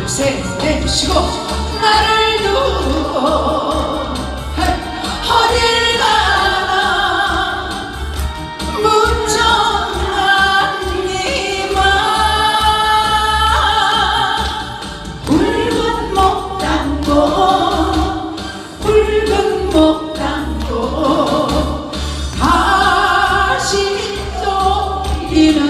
둘셋 내쉬고 나를 두고 어딜 가나 묻혀난 이마 붉은 목당도 붉은 목당도 다시 또 이는